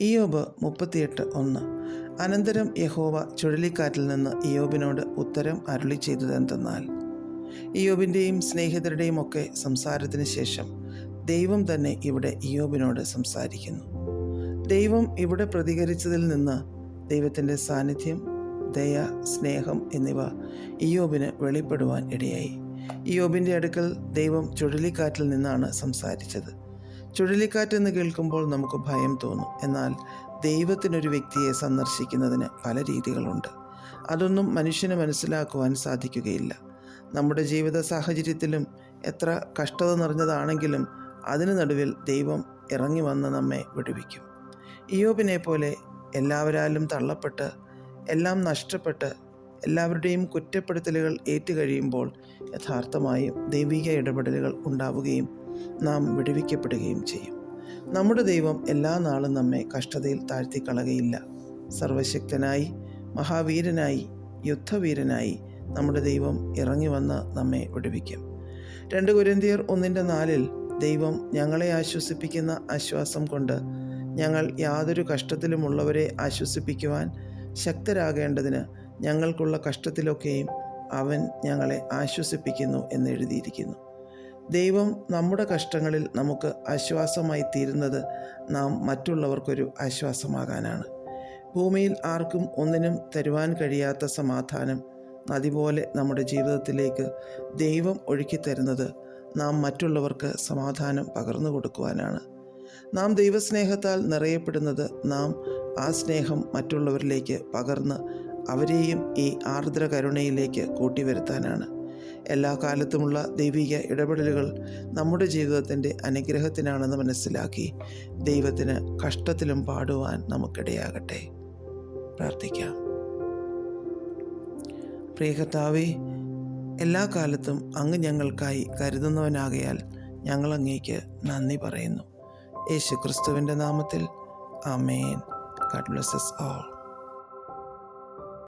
ഇയോബ് മുപ്പത്തിയെട്ട് ഒന്ന്. അനന്തരം യഹോവ ചുഴലിക്കാറ്റിൽ നിന്ന് ഇയോബിനോട് ഉത്തരം അരുളി ചെയ്തതെന്തെന്നാൽ ഇയോബിന്റെയും സ്നേഹിതരുടെയും ഒക്കെ സംസാരത്തിന് ശേഷം ദൈവം തന്നെ ഇവിടെ ഇയോബിനോട് സംസാരിക്കുന്നു. ദൈവം ഇവിടെ പ്രതികരിച്ചതിൽ നിന്ന് ദൈവത്തിന്റെ സാന്നിധ്യം ദയ സ്നേഹം എന്നിവ ഇയോബിന് വെളിപ്പെടുവാൻ ഇടയായി. ഇയോബിന്റെ അടുക്കൽ ദൈവം ചുഴലിക്കാറ്റിൽ നിന്നാണ് സംസാരിച്ചത്. ചുഴലിക്കാറ്റ് എന്ന് കേൾക്കുമ്പോൾ നമുക്ക് ഭയം തോന്നും. എന്നാൽ ദൈവത്തിനൊരു വ്യക്തിയെ സന്ദർശിക്കുന്നതിന് പല രീതികളുണ്ട്. അതൊന്നും മനുഷ്യന് മനസ്സിലാക്കുവാൻ സാധിക്കുകയില്ല. നമ്മുടെ ജീവിത സാഹചര്യത്തിലും എത്ര കഷ്ടത നിറഞ്ഞതാണെങ്കിലും അതിനു നടുവിൽ ദൈവം ഇറങ്ങി വന്ന് നമ്മെ വിടുവിക്കും. ഇയോബിനെ പോലെ എല്ലാവരാലും തള്ളപ്പെട്ട് എല്ലാം നഷ്ടപ്പെട്ട് എല്ലാവരുടെയും കുറ്റപ്പെടുത്തലുകൾ ഏറ്റുകഴിയുമ്പോൾ യഥാർത്ഥമായും ദൈവിക ഇടപെടലുകൾ ഉണ്ടാവുകയും നാം വിടുവിക്കപ്പെടുകയും ചെയ്യും. നമ്മുടെ ദൈവം എല്ലാ നാളും നമ്മെ കഷ്ടതയിൽ താഴ്ത്തിക്കളകയില്ല സർവശക്തനായി മഹാവീരനായി യുദ്ധവീരനായി നമ്മുടെ ദൈവം ഇറങ്ങി വന്ന് നമ്മെ വിടുവിക്കും. രണ്ട് കുരന്തിയർ ഒന്നിന്റെ നാലിൽ ദൈവം ഞങ്ങളെ ആശ്വസിപ്പിക്കുന്ന ആശ്വാസം കൊണ്ട് ഞങ്ങൾ യാതൊരു കഷ്ടത്തിലുമുള്ളവരെ ആശ്വസിപ്പിക്കുവാൻ ശക്തരാകേണ്ടതിന് ഞങ്ങൾക്കുള്ള കഷ്ടത്തിലൊക്കെയും അവൻ ഞങ്ങളെ ആശ്വസിപ്പിക്കുന്നു എന്ന് എഴുതിയിരിക്കുന്നു. ദൈവം നമ്മുടെ കഷ്ടങ്ങളിൽ നമുക്ക് ആശ്വാസമായി തീരുന്നത് നാം മറ്റുള്ളവർക്കൊരു ആശ്വാസമാകാനാണ്. ഭൂമിയിൽ ആർക്കും ഒന്നിനും തരുവാൻ കഴിയാത്ത സമാധാനം അതുപോലെ നമ്മുടെ ജീവിതത്തിലേക്ക് ദൈവം ഒഴുക്കി തരുന്നത് നാം മറ്റുള്ളവർക്ക് സമാധാനം പകർന്നു കൊടുക്കുവാനാണ്. നാം ദൈവസ്നേഹത്താൽ നിറയപ്പെടുന്നത് നാം ആ സ്നേഹം മറ്റുള്ളവരിലേക്ക് പകർന്ന് അവരെയും ഈ ആർദ്ര കരുണയിലേക്ക് കൂട്ടിവരുത്താനാണ്. എല്ലാ കാലത്തുമുള്ള ദൈവിക ഇടപെടലുകൾ നമ്മുടെ ജീവിതത്തിന്റെ അനുഗ്രഹത്തിനാണെന്ന് മനസ്സിലാക്കി ദൈവത്തിന് കഷ്ടത്തിലും പാടുവാൻ നമുക്കിടയാകട്ടെ. പ്രാർത്ഥിക്കാം. പ്രിയകർത്താവെ എല്ലാ കാലത്തും അങ്ങ് ഞങ്ങൾക്കായി കരുതുന്നവനാകയാൽ ഞങ്ങൾ അങ്ങേക്ക് നന്ദി പറയുന്നു. യേശു ക്രിസ്തുവിന്റെ നാമത്തിൽ അമേൻ ഗഡ് ബ്ലസ്സസ് all.